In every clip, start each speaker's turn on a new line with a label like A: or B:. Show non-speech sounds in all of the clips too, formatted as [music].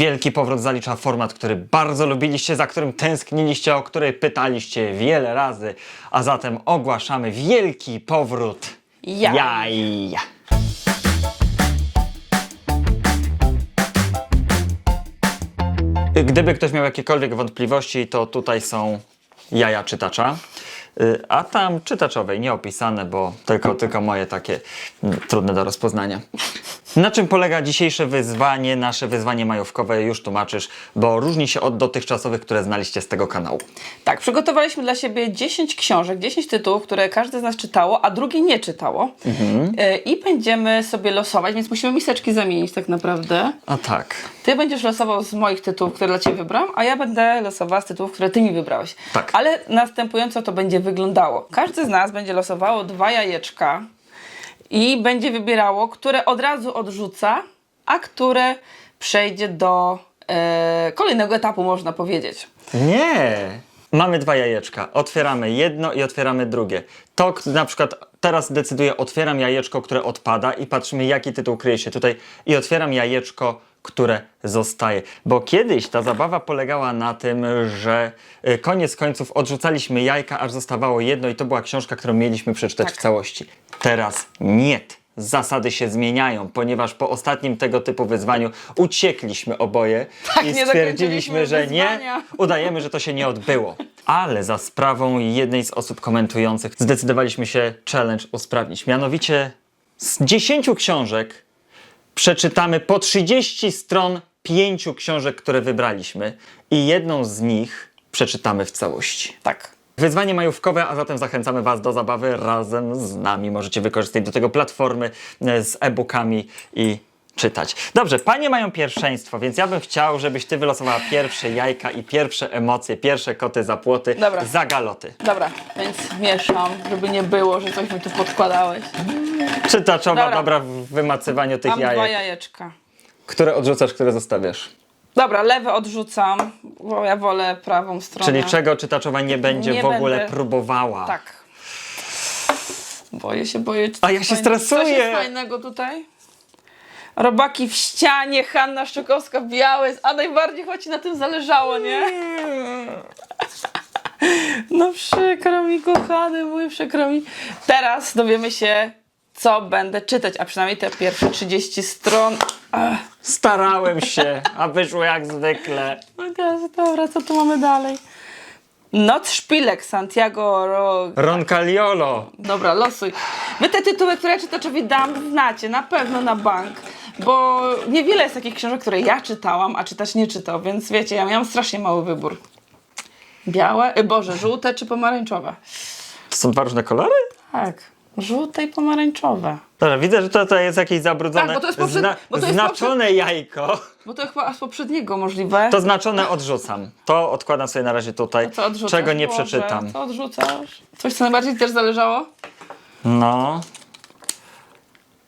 A: wielki powrót zalicza format, który bardzo lubiliście, za którym tęskniliście, o który pytaliście wiele razy. A zatem ogłaszamy wielki powrót
B: Jaj.
A: jaj. Gdyby ktoś miał jakiekolwiek wątpliwości, to tutaj są jaja czytacza. Y, A tam czytaczowej nie opisane, bo tylko, tylko moje takie mm, trudne do rozpoznania. Na czym polega dzisiejsze wyzwanie, nasze wyzwanie majówkowe, już tłumaczysz, bo różni się od dotychczasowych, które znaliście z tego kanału.
B: Tak, przygotowaliśmy dla siebie 10 książek, 10 tytułów, które każdy z nas czytało, a drugie nie czytało. E, I będziemy sobie losować, więc musimy miseczki zamienić tak naprawdę.
A: A tak.
B: Ty będziesz losował z moich tytułów, które dla Ciebie wybrałam, a ja będę losowała z tytułów, które Ty mi wybrałeś.
A: Tak.
B: Ale następująco to będzie wyglądało. Każdy z nas będzie losowało dwa jajeczka i będzie wybierało, które od razu odrzuca, a które przejdzie do e, kolejnego etapu, można powiedzieć.
A: Nie! Mamy dwa jajeczka. Otwieramy jedno i otwieramy drugie. To na przykład teraz decyduję, otwieram jajeczko, które odpada i patrzymy, jaki tytuł kryje się tutaj. I otwieram jajeczko, które zostaje. Bo kiedyś ta zabawa polegała na tym, że y, koniec końców odrzucaliśmy jajka, aż zostawało jedno i to była książka, którą mieliśmy przeczytać
B: Tak.
A: w całości. Teraz nie. Zasady się zmieniają, ponieważ po ostatnim tego typu wyzwaniu uciekliśmy oboje
B: Tak,
A: i
B: nie
A: stwierdziliśmy, że nie,
B: wyzwania.
A: udajemy, że to się nie odbyło. Ale za sprawą jednej z osób komentujących zdecydowaliśmy się challenge usprawnić. Mianowicie z 10 książek przeczytamy po 30 stron pięciu książek, które wybraliśmy i jedną z nich przeczytamy w całości.
B: Tak.
A: Wyzwanie majówkowe, a zatem zachęcamy Was do zabawy razem z nami. Możecie wykorzystać do tego platformy e, z e-bookami i czytać. Dobrze, panie mają pierwszeństwo, więc ja bym chciał, żebyś ty wylosowała pierwsze jajka i pierwsze emocje, pierwsze koty za płoty,
B: Dobra.
A: za galoty.
B: Dobra, więc mieszam, żeby nie było, że coś mi tu podkładałeś.
A: Czytaczowa, dobra,
B: Dobra.
A: w wymacywaniu tych
B: Mam dwa
A: jajek.
B: jajeczka.
A: Które odrzucasz, które zostawiasz?
B: Dobra, lewe odrzucam, bo ja wolę prawą stronę.
A: Czyli czego czytaczowa nie będzie
B: Nie
A: w ogóle
B: będę.
A: próbowała.
B: Tak. Boję się, boję. czy
A: A ja
B: coś
A: się
B: fajne-
A: stresuję.
B: Coś jest fajnego tutaj? Robaki w ścianie, Hanna Szczukowska, białe, a najbardziej choć ci na tym zależało, nie? No przykro mi, kochany mój, przykro mi. Teraz dowiemy się, co będę czytać, a przynajmniej te pierwsze 30 stron. Ach,
A: Starałem się, a wyszło jak zwykle.
B: no teraz, dobra, co tu mamy dalej? Noc szpilek Santiago Ro...
A: Roncaliolo.
B: Dobra, losuj. Wy te tytuły, które ja czytaczowi dam, znacie na pewno na bank. Bo niewiele jest takich książek, które ja czytałam, a czytać nie czytał, więc wiecie, ja miałam strasznie mały wybór. Białe, y, boże, żółte czy pomarańczowe?
A: To są dwa różne kolory?
B: Tak, żółte i pomarańczowe.
A: Dobra, widzę, że to, to jest jakieś zabrudzone,
B: Tak, bo to jest poprzed- bo to jest
A: znaczone jajko.
B: Bo to chyba z poprzedniego możliwe.
A: To znaczone odrzucam. To odkładam sobie na razie tutaj,
B: A co odrzucasz?
A: czego nie
B: Boże,
A: przeczytam.
B: Co odrzucasz? Coś, co najbardziej też zależało?
A: No.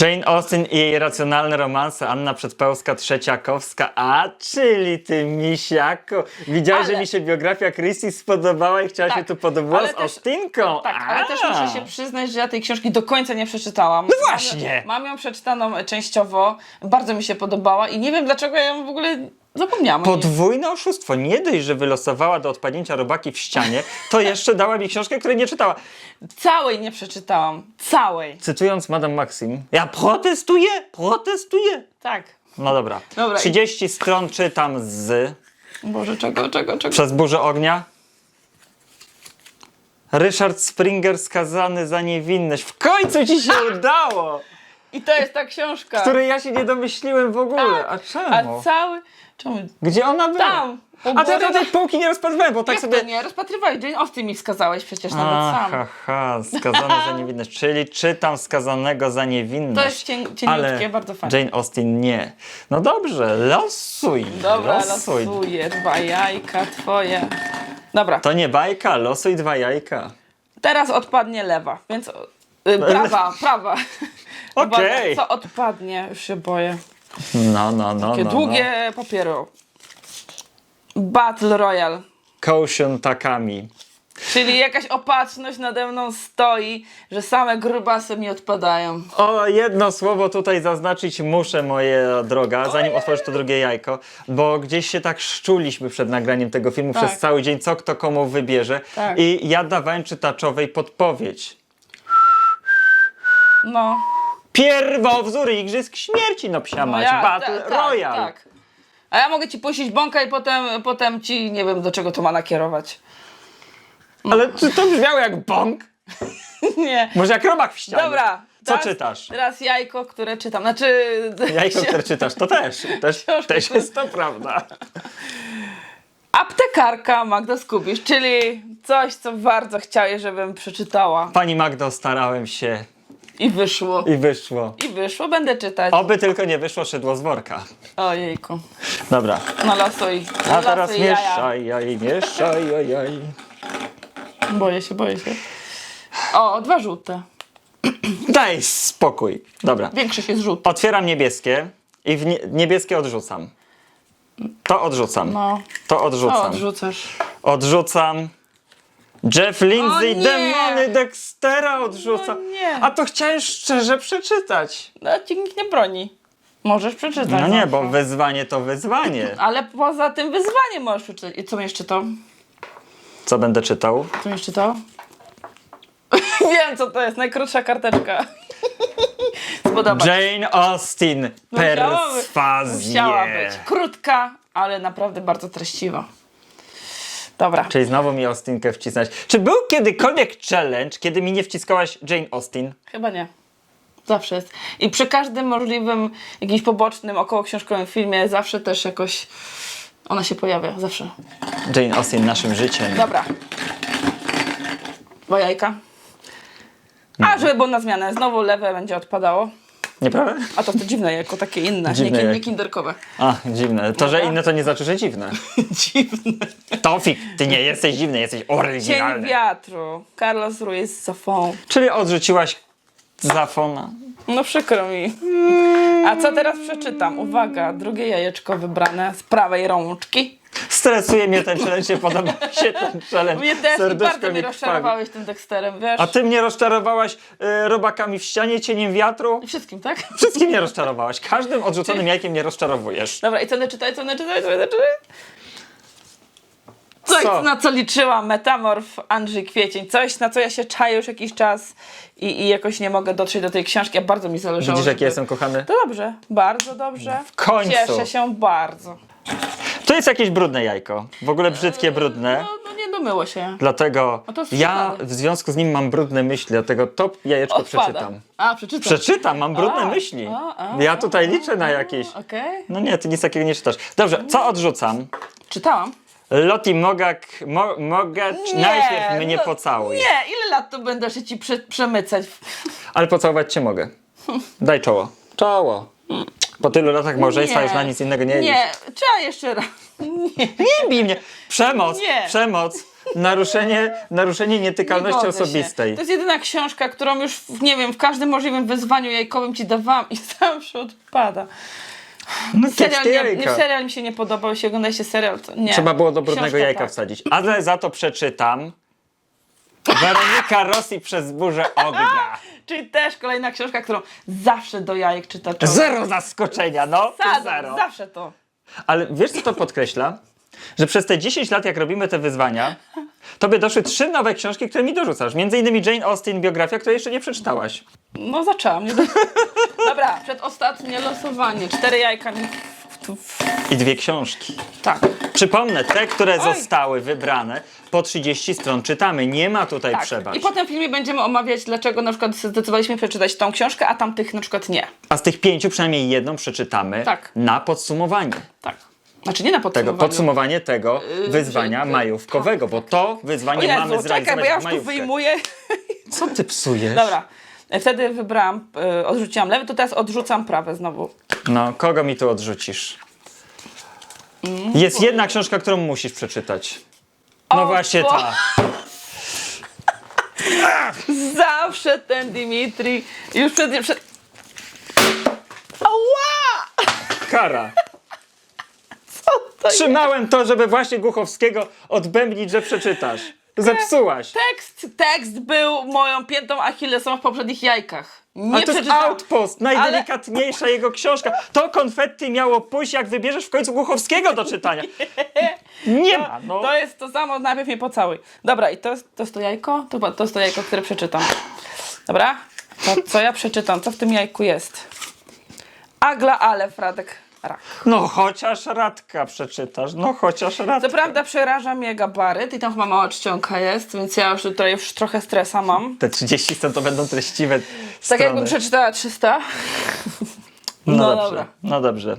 A: Jane Austen i jej racjonalne romanse, Anna Przedpełska, Trzeciakowska, a czyli ty misiaku. Widziałeś, że
B: Ale-
A: mi się biografia Christie spodobała i chciałaś
B: Tak,
A: mnie tu podwła
B: ale
A: z
B: też-
A: Austinką.
B: Tak, ale
A: A.
B: też muszę się przyznać, że ja tej książki do końca nie przeczytałam.
A: No właśnie.
B: Mam, mam ją przeczytaną częściowo, bardzo mi się podobała i nie wiem dlaczego ja ją w ogóle zapomniałam.
A: Podwójne oszustwo. Nie dość, że wylosowała do odpadnięcia robaki w ścianie, to jeszcze dała mi książkę, której nie czytała.
B: Całej nie przeczytałam. Całej.
A: Cytując Madame Maxim, ja protestuję, protestuję.
B: Tak.
A: No dobra.
B: Dobra, i-
A: 30 stron czytam z
B: Boże, czego, czego, czego?
A: Przez burzę ognia. Ryszard Springer skazany za niewinność. W końcu ci się udało!
B: I to jest ta książka.
A: Której ja się nie domyśliłem w ogóle.
B: Tak.
A: A
B: A
A: czemu?
B: cały... Czemu?
A: Gdzie ona była?
B: Tam. U
A: A to ja
B: góry
A: tej
B: na-
A: półki nie rozpatrywałem, bo tak
B: Jak
A: sobie...
B: to nie? Rozpatrywałeś. Jane Austen mi wskazałeś przecież nawet sam.
A: Aha, skazany za niewinność. Czyli czytam skazanego za niewinność.
B: To jest cien- cieniutkie,
A: ale
B: bardzo fajne.
A: Jane Austen nie. No dobrze, losuj.
B: Dobra,
A: losuj.
B: losuję. Dwa jajka twoje. Dobra,
A: To nie bajka, losuj dwa jajka.
B: teraz odpadnie lewa, więc... Y, prawa, prawa. [laughs]
A: Okej.
B: Uwaga, Co odpadnie? Już się boję.
A: No, no, no,
B: Takie
A: no,
B: długie papiery. Battle Royale.
A: no. Caution Takami.
B: Czyli jakaś opatrzność nade mną stoi, że same grubasy mi odpadają.
A: O, jedno słowo tutaj zaznaczyć muszę, moja droga, zanim otworzysz to drugie jajko, bo gdzieś się tak szczuliśmy przed nagraniem tego filmu
B: Tak.
A: przez cały dzień, co kto komu wybierze.
B: Tak.
A: I ja dawałem czytaczowej podpowiedź.
B: No.
A: Pierwowzór Igrzysk Śmierci, no psia mać,
B: ja-
A: Battle
B: ta- tak,
A: Royale.
B: Tak. A ja mogę ci puścić bąka i potem, potem ci nie wiem do czego to ma nakierować.
A: Ale czy to brzmiało jak bąk? [laughs]
B: nie.
A: Może jak robak w ścianie?
B: Dobra.
A: Co
B: teraz-
A: czytasz?
B: Teraz jajko, które czytam. Znaczy. [laughs]
A: Jajko, które [laughs] czytasz, to też. Też, też
B: które-
A: jest to prawda.
B: Aptekarka Magda Skubisz, czyli coś, co bardzo chciałeś, żebym przeczytała.
A: Pani Magdo, starałem się
B: I wyszło.
A: i wyszło.
B: I wyszło, będę czytać.
A: Oby tylko nie wyszło szydło z worka.
B: Ojejku.
A: Dobra.
B: Nalosuj.
A: A teraz
B: jaja.
A: mieszaj, jaj, mieszaj, jaj, jaj.
B: Boję się, boję się. O, dwa żółte.
A: Daj spokój. Dobra.
B: Większość jest żółta.
A: Otwieram niebieskie i w nie, niebieskie odrzucam. To odrzucam.
B: No.
A: To
B: O,
A: odrzucam.
B: odrzucasz.
A: Odrzucam. Jeff Lindsay,
B: nie!
A: demony Dextera odrzucam.
B: O nie!
A: A to chciałem szczerze przeczytać.
B: No, ci nikt nie broni. Możesz przeczytać.
A: No nie, bo wyzwanie to wyzwanie.
B: Ale poza tym wyzwanie możesz przeczytać. I co będziesz czytał?
A: Co będę czytał?
B: Co będziesz czytał? [laughs] Wiem, co to jest. Najkrótsza karteczka. [laughs] Spodoba.
A: Jane Austen,
B: być.
A: perswazję.
B: Musiała być. Krótka, ale naprawdę bardzo treściwa. Dobra.
A: Czyli znowu mi Austinkę wcisnąć. Czy był kiedykolwiek challenge, kiedy mi nie wciskałaś Jane Austen?
B: Chyba nie. Zawsze jest. I przy każdym możliwym jakimś pobocznym, około książkowym filmie zawsze też jakoś ona się pojawia. Zawsze.
A: Jane Austen naszym życiem.
B: Dobra. Dwa jajka. A, żeby było na zmianę. Znowu lewe będzie odpadało.
A: Nieprawda?
B: A to to dziwne jajko, takie inne,
A: Dziwne
B: nie, nie kinderkowe.
A: A, dziwne. To, że inne to nie znaczy, że dziwne. [laughs]
B: dziwne.
A: Tofik, ty nie jesteś dziwny, jesteś
B: Cień
A: oryginalny.
B: wiatru. Carlos Ruiz Zafon.
A: Czyli odrzuciłaś Zafona.
B: No przykro mi. A co teraz przeczytam? Uwaga, drugie jajeczko wybrane z prawej rączki.
A: Stresuje mnie ten challenge, nie podoba mi się ten challenge.
B: Mnie też
A: Serduszko
B: bardzo mnie rozczarowałeś tym Dexterem, wiesz?
A: A ty mnie rozczarowałaś y, robakami w ścianie, cieniem wiatru?
B: Wszystkim, tak?
A: Wszystkim mnie rozczarowałaś. Każdym odrzuconym jajkiem mnie rozczarowujesz.
B: Dobra, i co będę czytać, co będę czytać, co będę czytać? Coś,
A: Co?
B: na co liczyłam, metamorf Andrzej Kwiecień. Coś, na co ja się czaję już jakiś czas i, i jakoś nie mogę dotrzeć do tej książki, a bardzo mi zależało.
A: Widzisz, jaki
B: żeby-
A: jestem kochany?
B: To dobrze, bardzo dobrze. W
A: końcu.
B: Cieszę się bardzo.
A: To jest jakieś brudne jajko. W ogóle brzydkie, brudne.
B: No, no nie domyło się.
A: Dlatego
B: to jest
A: ja w związku z nim mam brudne myśli, dlatego to jajeczko
B: Odpada.
A: przeczytam.
B: A, przeczytam.
A: Przeczytam, mam brudne
B: A,
A: myśli.
B: a, a,
A: ja tutaj liczę na jakieś.
B: Okej.
A: No nie, ty nic takiego nie czytasz. Dobrze, co odrzucam?
B: Czytałam.
A: Loti Mogak, mo, Mogacz, najpierw mnie
B: no,
A: pocałuj.
B: Nie, ile lat to będę się ci prze, przemycać?
A: Ale pocałować cię mogę. [laughs] Daj czoło. Czoło. Po tylu latach małżeństwa już na nic innego nie
B: Nie, trzeba jeszcze raz. [laughs] Nie.
A: Nie bij mnie. Przemoc,
B: Nie.
A: przemoc. Naruszenie, naruszenie nietykalności
B: Nie godzę się.
A: osobistej.
B: To jest jedyna książka, którą już, w- nie wiem, w każdym możliwym wyzwaniu jajkowym ci dawałam i [laughs] zawsze odpada.
A: No,
B: Serial,
A: kiepskie
B: nie,
A: jajka.
B: nie, serial mi się nie podobał, jeśli oglądaliście serial, to nie.
A: Trzeba było do brudnego
B: Książka
A: jajka
B: tak.
A: wsadzić. Ale za to przeczytam. Weronika Rossi przez burzę ognia. [laughs]
B: Czyli też kolejna książka, którą zawsze do jajek czytaczowych.
A: Zero zaskoczenia, no.
B: Sadzą,
A: Zero.
B: zawsze to.
A: Ale wiesz, co to podkreśla? Że przez te 10 lat, jak robimy te wyzwania, tobie doszły trzy nowe książki, które mi dorzucasz. Między innymi Jane Austen, biografia, której jeszcze nie przeczytałaś.
B: No zaczęłam. Nie? [laughs] Dobra, przedostatnie losowanie. Cztery jajka.
A: I dwie książki.
B: Tak.
A: Przypomnę, te, które
B: Oj.
A: zostały wybrane, po 30 stron czytamy. Nie ma tutaj
B: tak.
A: przebacz.
B: I potem w filmie będziemy omawiać, dlaczego na przykład zdecydowaliśmy przeczytać tą książkę, a tamtych na przykład nie.
A: A z tych pięciu przynajmniej jedną przeczytamy
B: Tak.
A: na podsumowanie.
B: Tak. Znaczy nie na
A: Tego,
B: podsumowaniu.
A: podsumowanie tego wyzwania
B: że-
A: majówkowego, bo to wyzwanie
B: Jezu,
A: mamy
B: czekaj,
A: zrealizować
B: bo ja już tu wyjmuję.
A: Co ty psujesz?
B: Dobra. Wtedy wybrałam, y, odrzuciłam lewy, to teraz odrzucam prawe znowu.
A: No, kogo mi tu odrzucisz? Jest jedna książka, którą musisz przeczytać. No
B: O,
A: właśnie
B: bo-
A: ta. [laughs]
B: Zawsze ten Dimitri. Już przed... przed... Ała!
A: Kara.
B: Co to jest?
A: Trzymałem to, żeby właśnie Głuchowskiego odbębnić, że przeczytasz. Zepsułaś.
B: Tekst, tekst był moją piętą achillesową w poprzednich jajkach. Nie
A: A to jest
B: przeczytałam.
A: Outpost, najdelikatniejsza jego książka. To konfetti miało pójść, jak wybierzesz w końcu Głuchowskiego do czytania. [laughs] Nie ma, no.
B: To jest to samo, najpierw mnie pocałuj. Dobra, i to jest to, jest to jajko? To, to jest to jajko, które przeczytam. Dobra? To, co ja przeczytam? Co w tym jajku jest? Agla, ale, Fradek, rak.
A: No chociaż Radka przeczytasz, no chociaż Radka.
B: Co prawda przeraża mnie gabaryt i tam chyba mała czcionka jest, więc ja już tutaj już trochę stresa mam.
A: Te 30 stron to będą treściwe
B: Tak
A: strony.
B: jakbym przeczytała 300.
A: No,
B: No
A: dobrze,
B: dobra.
A: no dobrze.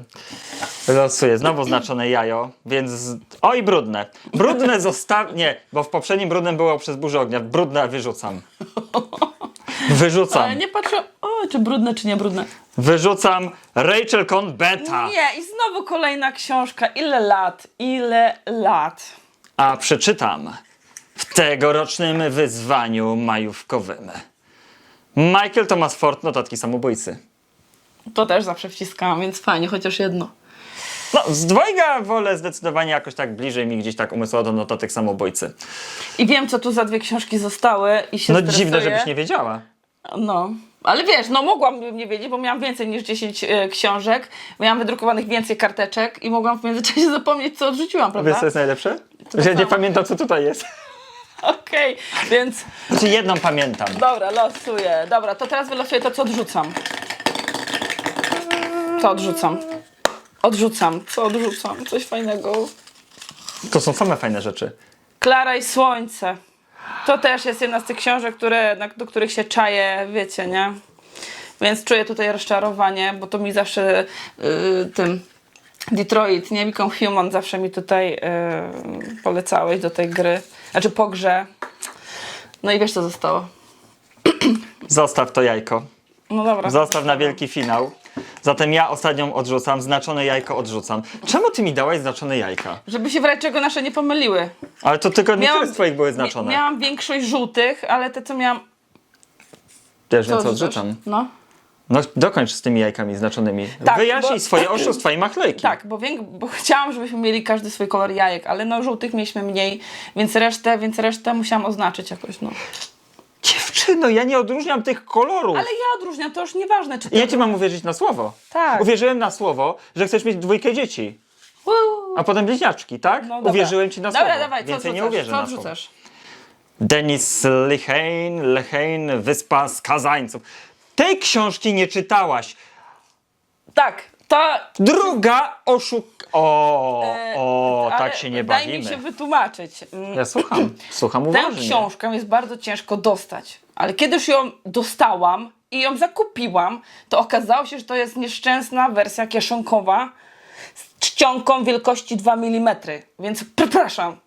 A: Losuję, znowu znaczone jajo, więc... z- Oj, brudne. Brudne zostaw... Nie, bo w poprzednim brudnym było przez burzę ognia. Brudne wyrzucam. [laughs] Wyrzucam.
B: Ale nie patrzę, o, czy brudne, czy nie brudne.
A: Wyrzucam Rachel Con Beta.
B: Nie, i znowu kolejna książka. Ile lat? Ile lat?
A: A przeczytam w tegorocznym wyzwaniu majówkowym. Michael Thomas Ford, notatki samobójcy.
B: To też zawsze wciskałam, więc fajnie, chociaż jedno.
A: No, z dwojga wolę zdecydowanie jakoś tak bliżej mi gdzieś tak umysłowo do notatek samobójcy.
B: I wiem, co tu za dwie książki zostały i się
A: No
B: stresuję.
A: dziwne, żebyś nie wiedziała.
B: No. Ale wiesz, no mogłam nie wiedzieć, bo miałam więcej niż 10 e, książek, miałam wydrukowanych więcej karteczek i mogłam w międzyczasie [laughs] zapomnieć, co odrzuciłam, prawda?
A: Wiesz, co jest najlepsze? Że ja nie
B: samo.
A: pamiętam, co tutaj jest. [laughs]
B: Okej, więc
A: Znaczy jedną pamiętam.
B: dobra, losuję. Dobra, to teraz wylosuję to, co odrzucam. Co odrzucam? Odrzucam. Co odrzucam? Coś fajnego.
A: To są same fajne rzeczy.
B: Klara i Słońce. To też jest jedna z tych książek, które, na, do których się czaję, wiecie, nie? Więc czuję tutaj rozczarowanie, bo to mi zawsze yy, tym Detroit, nie? Become Human zawsze mi tutaj yy, polecałeś do tej gry. Znaczy po grze. No i wiesz co zostało?
A: Zostaw to jajko.
B: No dobra.
A: Zostaw na wielki finał. Zatem ja ostatnią odrzucam, znaczone jajko odrzucam. Czemu ty mi dałaś znaczone jajka?
B: Żeby się w razie czego nasze nie pomyliły.
A: Ale to tylko niektóre z twoich były
B: Mia-
A: znaczone.
B: miałam większość żółtych, ale te co miałam...
A: Też więc
B: co
A: odrzucam.
B: No.
A: No dokończ z tymi jajkami znaczonymi.
B: Tak,
A: Wyjaśnij
B: bo-
A: swoje oszustwa i machlejki.
B: Tak, bo, wiek, bo chciałam, żebyśmy mieli każdy swój kolor jajek, ale no żółtych mieliśmy mniej, więc resztę, więc resztę musiałam oznaczyć jakoś, no.
A: Dziewczyno, ja nie odróżniam tych kolorów.
B: Ale ja odróżniam, to już nieważne, czy.
A: Ja ci mam uwierzyć na słowo.
B: Tak.
A: Uwierzyłem na słowo, że chcesz mieć dwójkę dzieci.
B: Uuu.
A: A potem bliźniaczki, tak?
B: No dobra.
A: Uwierzyłem ci na
B: Dobra,
A: słowo.
B: dawaj, co
A: Więcej nie uwierzę
B: Co
A: na słowo.
B: odrzucasz?
A: Denis Lechane, Lechane, Wyspa Skazańców. Tej książki nie czytałaś.
B: Tak, to...
A: Druga oszuk... O,
B: e,
A: o,
B: ale
A: tak się nie
B: Daj mi
A: bawimy.
B: się wytłumaczyć.
A: Ja słucham, słucham
B: Tę
A: uważnie.
B: książkę jest bardzo ciężko dostać, ale kiedy już ją dostałam i ją zakupiłam, to okazało się, że to jest nieszczęsna wersja kieszonkowa z czcionką wielkości 2 mm, więc przepraszam.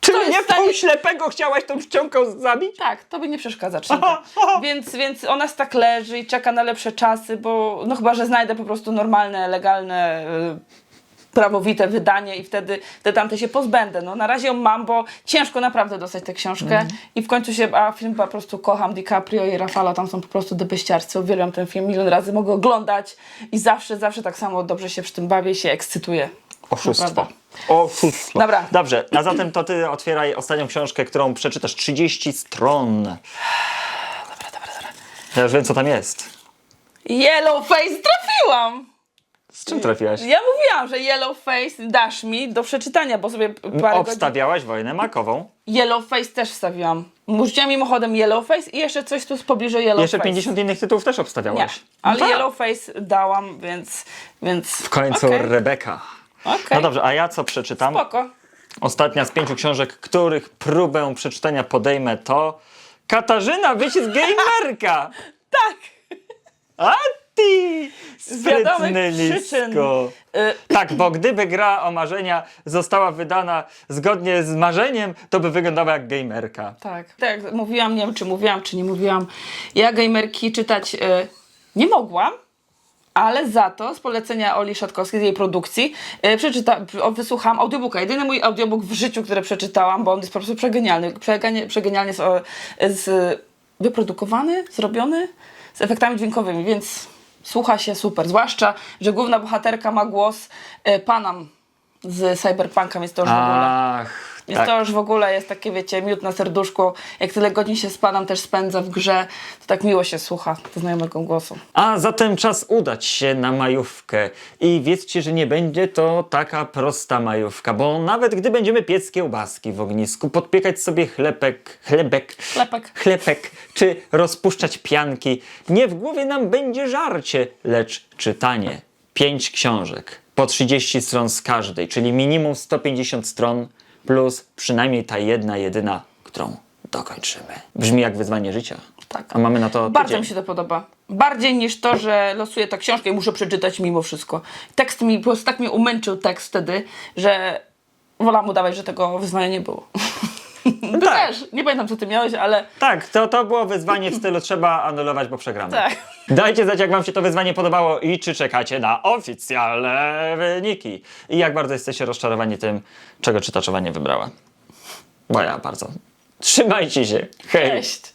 A: Czy
B: to jest
A: mnie
B: w stanie-
A: ślepego chciałaś tą czcionką zabić?
B: Tak, to by nie przeszkadza czcionka. więc, więc ona tak leży i czeka na lepsze czasy, bo no chyba, że znajdę po prostu normalne, legalne, y, prawowite wydanie i wtedy, wtedy tamte się pozbędę. No na razie ją mam, bo ciężko naprawdę dostać tę książkę i w końcu się, a film po prostu kocham, DiCaprio i Rafala tam są po prostu debeściarcy, uwielbiam ten film, milion razy mogę oglądać i zawsze, zawsze tak samo dobrze się przy tym bawię i się ekscytuję.
A: Oszustwo.
B: Naprawdę.
A: Oszustwo.
B: Dobra.
A: Dobrze, a zatem to ty otwieraj ostatnią książkę, którą przeczytasz 30 stron. Dobra, dobra, dobra. Ja już wiem, co tam jest.
B: Yellow Face trafiłam!
A: Z czym trafiłaś?
B: Ja mówiłam, że Yellow Face dasz mi do przeczytania, bo sobie parę godzin...
A: Obstawiałaś wojnę makową.
B: Yellow Face też wstawiłam. Rzuciłam mimochodem Yellow Face i jeszcze coś tu z pobliżu Yellow
A: Jeszcze
B: Face.
A: 50 innych tytułów też
B: Nie,
A: obstawiałaś.
B: ale
A: No tak.
B: Yellow Face dałam, więc... więc...
A: W końcu
B: Okej,
A: Rebeka.
B: okej.
A: No dobrze, a ja co przeczytam?
B: Spoko.
A: Ostatnia z pięciu książek, których próbę przeczytania podejmę to Katarzyna Wycisk Gamerka! [laughs]
B: Tak!
A: A ty!
B: wiadomych
A: Sprytny
B: przyczyn. Y,
A: Tak, bo gdyby gra o marzenia została wydana zgodnie z marzeniem, to by wyglądała jak gamerka.
B: tak. Tak, jak mówiłam, nie wiem czy mówiłam, czy nie mówiłam. Ja gamerki czytać y, nie mogłam, ale za to z polecenia Oli Szatkowskiej, z jej produkcji, y, przeczyta, wysłuchałam audiobooka. Jedyny mój audiobook w życiu, który przeczytałam, bo on jest po prostu przegenialny. Przegenie, przegenialnie o, z, wyprodukowany, zrobiony z efektami dźwiękowymi, więc słucha się super. Zwłaszcza, że główna bohaterka ma głos y, Panam z Cyberpunka, więc to już w ogóle. Więc
A: Tak.
B: to już w ogóle jest takie, wiecie, miód na serduszku. Jak tyle godzin się spadam, też spędzę w grze, to tak miło się słucha do znajomego głosu.
A: A zatem czas udać się na majówkę. I wiedzcie, że nie będzie to taka prosta majówka, bo nawet gdy będziemy piec kiełbaski w ognisku, podpiekać sobie chlebek, chlebek,
B: Chlebek.
A: chlebek, czy rozpuszczać pianki, nie w głowie nam będzie żarcie, lecz czytanie. Pięć książek, po 30 stron z każdej, czyli minimum 150 stron, plus przynajmniej ta jedna, jedyna, którą dokończymy. Brzmi jak wyzwanie życia.
B: Tak.
A: A mamy na to
B: Bardzo
A: tydzień.
B: mi się to podoba. Bardziej niż to, że losuję tę książkę i muszę przeczytać mimo wszystko. Tekst mi, po prostu tak mnie umęczył tekst wtedy, że wolałam udawać, że tego wyzwania nie było. [laughs] Ty
A: tak.
B: też. Nie pamiętam, co ty miałeś, ale
A: Tak, to, to było wyzwanie w stylu trzeba anulować, bo przegramy.
B: tak.
A: Dajcie znać, jak wam się to wyzwanie podobało i czy czekacie na oficjalne wyniki. I jak bardzo jesteście rozczarowani tym, czego czytaczowa nie wybrała. Bo ja bardzo. Trzymajcie się. Hej!
B: Cześć.